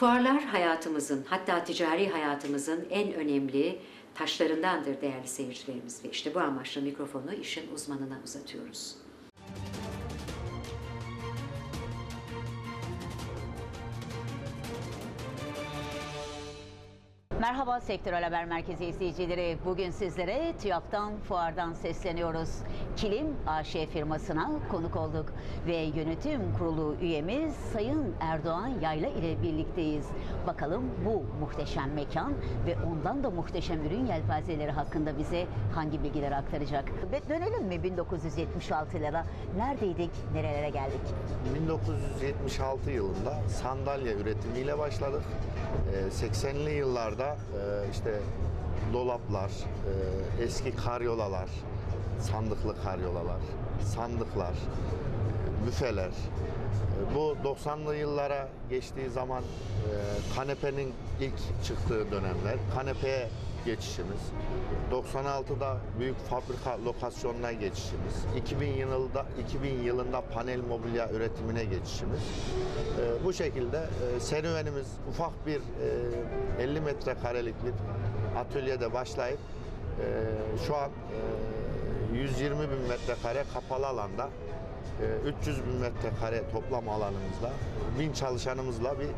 Fuarlar hayatımızın hatta ticari hayatımızın en önemli taşlarındandır değerli seyircilerimiz ve işte bu amaçla mikrofonu işin uzmanına uzatıyoruz. Merhaba Sektörel Haber Merkezi izleyicileri. Bugün sizlere TÜYAP'tan, Fuar'dan sesleniyoruz. Kilim AŞ firmasına konuk olduk ve yönetim kurulu üyemiz Sayın Erdoğan Yayla ile birlikteyiz. Bakalım bu muhteşem mekan ve ondan da muhteşem ürün yelpazeleri hakkında bize hangi bilgileri aktaracak? Ve dönelim mi 1976'lara? Neredeydik, nerelere geldik? 1976 yılında sandalye üretimiyle başladık. Ee, 80'li yıllarda e, işte dolaplar, e, eski karyolalar, sandıklı karyolalar, sandıklar, e, büfeler. E, Bu 90'lı yıllara geçtiği zaman e, kanepenin ilk çıktığı dönemler. Kanepeye geçişimiz. 96'da büyük fabrika lokasyonuna geçişimiz. 2000 yılında 2000 yılında panel mobilya üretimine geçişimiz. Ee, bu şekilde e, serüvenimiz ufak bir e, 50 metrekarelik bir atölyede başlayıp e, şu an e, 120 bin metrekare kapalı alanda e, 300 bin metrekare toplam alanımızla, 1000 çalışanımızla bir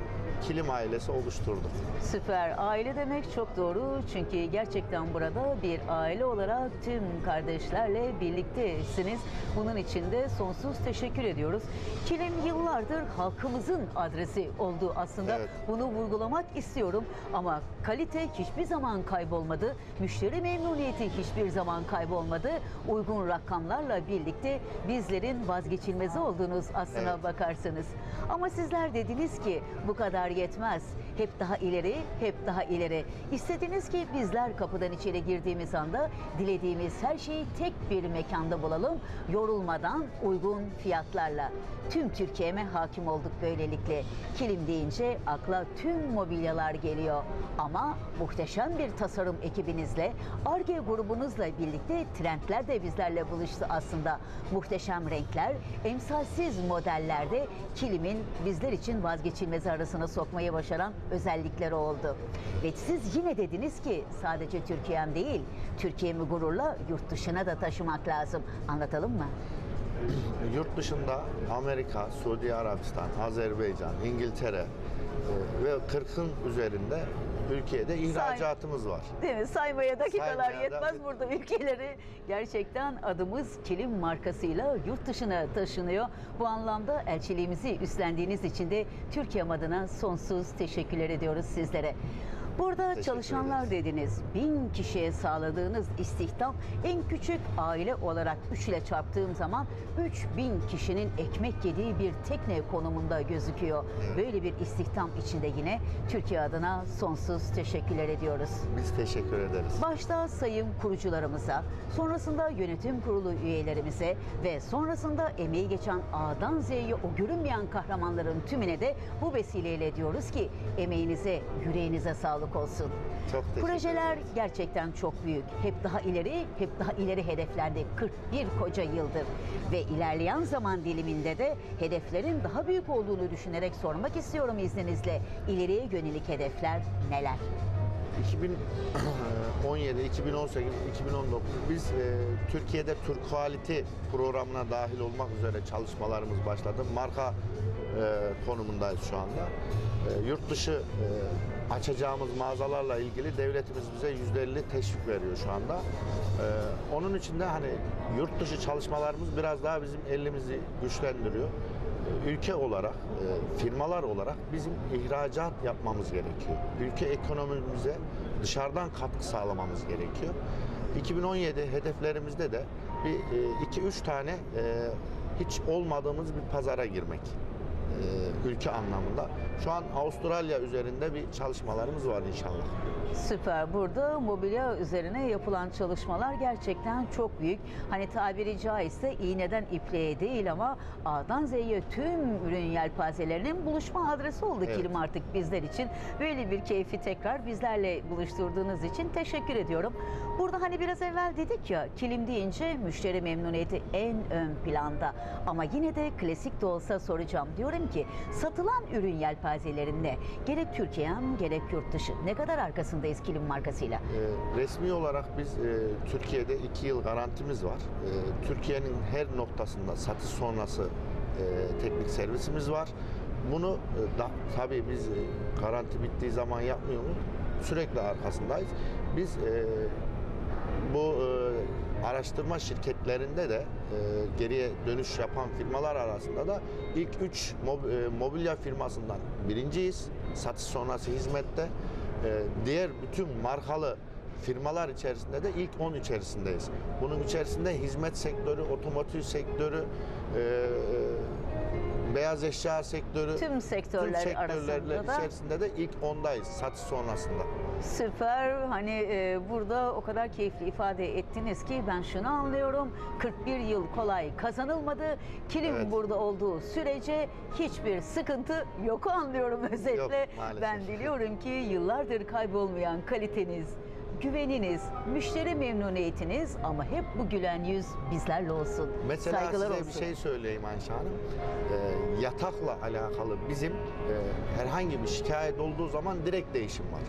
kilim ailesi oluşturduk. Süper. Aile demek çok doğru. Çünkü gerçekten burada bir aile olarak tüm kardeşlerle birliktesiniz. Bunun için de sonsuz teşekkür ediyoruz. Kilim yıllardır halkımızın adresi oldu aslında. Evet. Bunu vurgulamak istiyorum ama kalite hiçbir zaman kaybolmadı. Müşteri memnuniyeti hiçbir zaman kaybolmadı. Uygun rakamlarla birlikte bizlerin vazgeçilmezi olduğunuz aslına Evet. bakarsanız. Ama sizler dediniz ki bu kadar yetmez. Hep daha ileri, hep daha ileri. İstediniz ki bizler kapıdan içeri girdiğimiz anda dilediğimiz her şeyi tek bir mekanda bulalım. Yorulmadan uygun fiyatlarla. Tüm Türkiye'me hakim olduk böylelikle. Kilim deyince akla tüm mobilyalar geliyor. Ama muhteşem bir tasarım ekibinizle, ARGE grubunuzla birlikte trendler de bizlerle buluştu aslında. Muhteşem renkler, emsalsiz modellerde kilimin bizler için vazgeçilmezi arasına sokmayı başaran özellikleri oldu. Ve siz yine dediniz ki sadece Türkiye'm değil, Türkiye'mi gururla yurt dışına da taşımak lazım. Anlatalım mı? Yurt dışında Amerika, Suudi Arabistan, Azerbaycan, İngiltere e, ve 40'ın üzerinde ülkede ihracatımız var. Değil mi? Saymaya dakikalar Saymaya da yetmez bit- burada ülkeleri. Gerçekten adımız kilim markasıyla yurt dışına taşınıyor. Bu anlamda elçiliğimizi üstlendiğiniz için de Türkiye adına sonsuz teşekkürler ediyoruz sizlere. Burada çalışanlar dediniz. Bin kişiye sağladığınız istihdam en küçük aile olarak 3 ile çarptığım zaman 3000 kişinin ekmek yediği bir tekne konumunda gözüküyor. Böyle bir istihdam içinde yine Türkiye adına sonsuz teşekkürler ediyoruz. Biz teşekkür ederiz. Başta sayım kurucularımıza, sonrasında yönetim kurulu üyelerimize ve sonrasında emeği geçen A'dan Z'ye o görünmeyen kahramanların tümüne de bu vesileyle diyoruz ki emeğinize, yüreğinize sağlık olsun. Çok teşekkür Projeler ederiz. gerçekten çok büyük. Hep daha ileri, hep daha ileri hedeflerde 41 koca yıldır. Ve ilerleyen zaman diliminde de hedeflerin daha büyük olduğunu düşünerek sormak istiyorum izninizle. İleriye yönelik hedefler neler? 2017, 2018, 2019 biz e, Türkiye'de Türk Quality programına dahil olmak üzere çalışmalarımız başladı. Marka konumundayız şu anda. E, yurt dışı e, açacağımız mağazalarla ilgili devletimiz bize %50 teşvik veriyor şu anda. E, onun için de hani yurt dışı çalışmalarımız biraz daha bizim elimizi güçlendiriyor. E, Ülke olarak, e, firmalar olarak bizim ihracat yapmamız gerekiyor. Ülke ekonomimize dışarıdan katkı sağlamamız gerekiyor. 2017 hedeflerimizde de bir 2-3 tane e, hiç olmadığımız bir pazara girmek e, ülke anlamında. Şu an Avustralya üzerinde bir çalışmalarımız var inşallah. Süper. Burada mobilya üzerine yapılan çalışmalar gerçekten çok büyük. Hani tabiri caizse iğneden ipliğe değil ama A'dan Z'ye tüm ürün yelpazelerinin buluşma adresi oldu Evet. kilim artık bizler için. Böyle bir keyfi tekrar bizlerle buluşturduğunuz için teşekkür ediyorum. Burada hani biraz evvel dedik ya kilim deyince müşteri memnuniyeti en ön planda. Ama yine de klasik de olsa soracağım. Diyorum Peki satılan ürün yelpazeleri ne? Gerek Türkiye'm gerek yurt dışı. Ne kadar arkasındayız kilim markasıyla? E, resmi olarak biz e, Türkiye'de 2 yıl garantimiz var. E, Türkiye'nin her noktasında satış sonrası e, teknik servisimiz var. Bunu e, da, tabii biz garanti bittiği zaman yapmıyoruz. Sürekli arkasındayız. Biz bu araştırma şirketlerinde de e, geriye dönüş yapan firmalar arasında da ilk 3 mobilya firmasından birinciyiz. Satış sonrası hizmette. E, diğer bütün markalı firmalar içerisinde de ilk 10 içerisindeyiz. Bunun içerisinde hizmet sektörü, otomotiv sektörü, e, e, beyaz eşya sektörü, Tüm sektörler sektörlerle arasında da içerisinde de ilk 10'dayız satış sonrasında. Süper. Hani e, burada o kadar keyifli ifade ettiniz ki ben şunu anlıyorum. 41 yıl kolay kazanılmadı. Kilim Evet. burada olduğu sürece hiçbir sıkıntı yok anlıyorum özetle. Yok, maalesef. ben diliyorum ki yıllardır kaybolmayan kaliteniz, güveniniz, müşteri memnuniyetiniz ama hep bu gülen yüz bizlerle olsun. Mesela Saygılar size olsun. bir şey söyleyeyim Ayşe Hanım. Ee, yatakla alakalı bizim e, herhangi bir şikayet olduğu zaman direkt değişim var.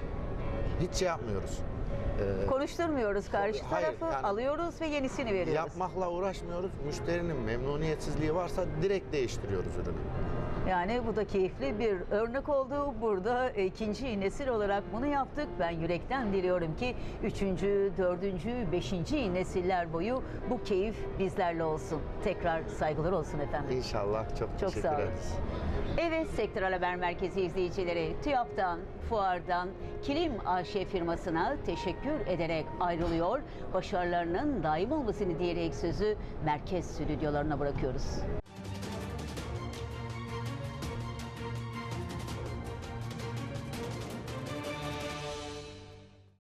Hiç şey yapmıyoruz. Ee, Konuşturmuyoruz karşı Hayır, tarafı, yani- alıyoruz ve yenisini veriyoruz. yapmakla uğraşmıyoruz. Müşterinin memnuniyetsizliği varsa direkt değiştiriyoruz ürünü. Yani bu da keyifli bir örnek oldu. Burada ikinci nesil olarak bunu yaptık. Ben yürekten diliyorum ki üçüncü, dördüncü, beşinci nesiller boyu bu keyif bizlerle olsun. Tekrar saygılar olsun efendim. İnşallah çok, Çok teşekkür ederiz. Evet Sektör Haber Merkezi izleyicileri TÜYAP'tan, Fuar'dan, Kilim AŞ firmasına teşekkür ederek ayrılıyor. Başarılarının daim olmasını diyerek sözü merkez stüdyolarına bırakıyoruz.